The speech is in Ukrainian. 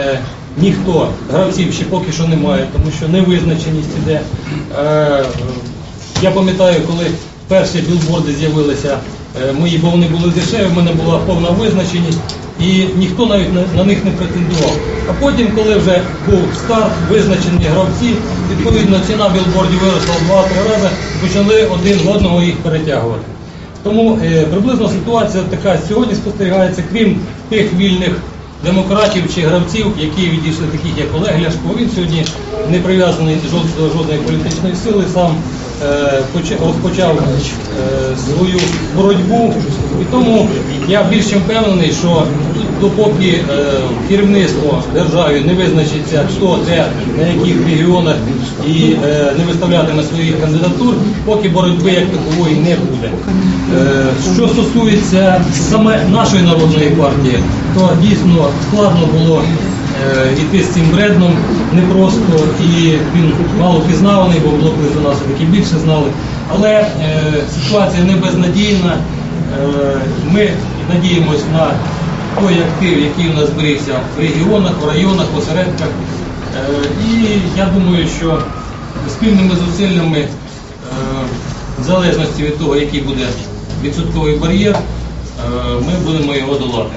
Е, Ніхто гравців ще поки що немає, тому що невизначеність іде. Е, Я пам'ятаю, коли перші білборди з'явилися е, мої, вони були дешеві, в мене була повна визначеність, і ніхто навіть на, них не претендував. А потім, коли вже був старт, визначені гравці, відповідно ціна білбордів виросла в 2-3 рази, почали один в одного їх перетягувати. Тому приблизно ситуація така сьогодні спостерігається, крім тих вільних демократів чи гравців, які відійшли, таких як Олег Ляшко. Він сьогодні не прив'язаний до жодної політичної сили, сам е, розпочав е, свою боротьбу. І тому я більше впевнений, що допоки е, керівництво держави не визначиться, хто де, на яких регіонах і е, не виставлятиме своїх кандидатур, поки боротьби як такової не буде. Е, Що стосується саме нашої народної партії, то дійсно складно було е, йти з цим бредном непросто і він мало пізнаваний, бо блоки за нас таки більше знали. Але е, ситуація не безнадійна. Е, Ми надіємось на той актив, який у нас зберігся в регіонах, в районах, в осередках. І я думаю, що спільними зусиллями, в залежності від того, який буде відсотковий бар'єр, ми будемо його долати.